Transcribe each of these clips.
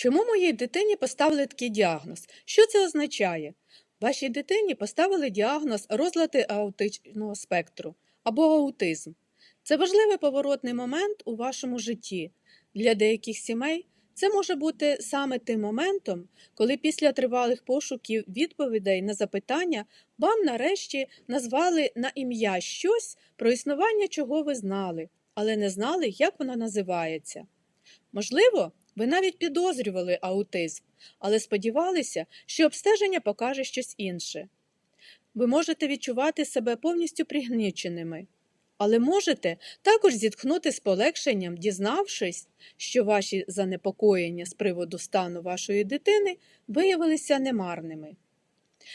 Чому моїй дитині поставили такий діагноз? Що це означає? Вашій дитині поставили діагноз розлади аутичного спектру або аутизм. Це важливий поворотний момент у вашому житті. Для деяких сімей це може бути саме тим моментом, коли після тривалих пошуків відповідей на запитання вам нарешті назвали на ім'я щось, про існування чого ви знали, але не знали, як воно називається. Можливо, ви навіть підозрювали аутизм, але сподівалися, що обстеження покаже щось інше. Ви можете відчувати себе повністю пригніченими, але можете також зітхнути з полегшенням, дізнавшись, що ваші занепокоєння з приводу стану вашої дитини виявилися немарними.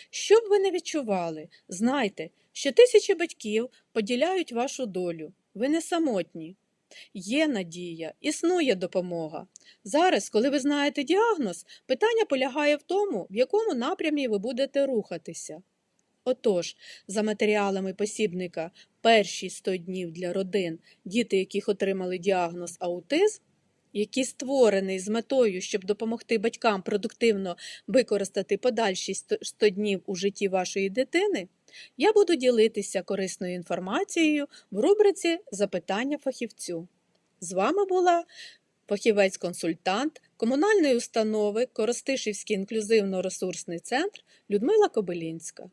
Що б ви не відчували, знайте, що тисячі батьків поділяють вашу долю. Ви не самотні. Є надія, існує допомога. Зараз, коли ви знаєте діагноз, питання полягає в тому, в якому напрямі ви будете рухатися. Отож, за матеріалами посібника перші 100 днів для родин, діти, яких отримали діагноз аутизм, який створений з метою, щоб допомогти батькам продуктивно використати подальші 100 днів у житті вашої дитини, я буду ділитися корисною інформацією в рубриці Запитання фахівцю. З вами була фахівець-консультант комунальної установи Коростишівський інклюзивно-ресурсний центр Людмила Кобилінська.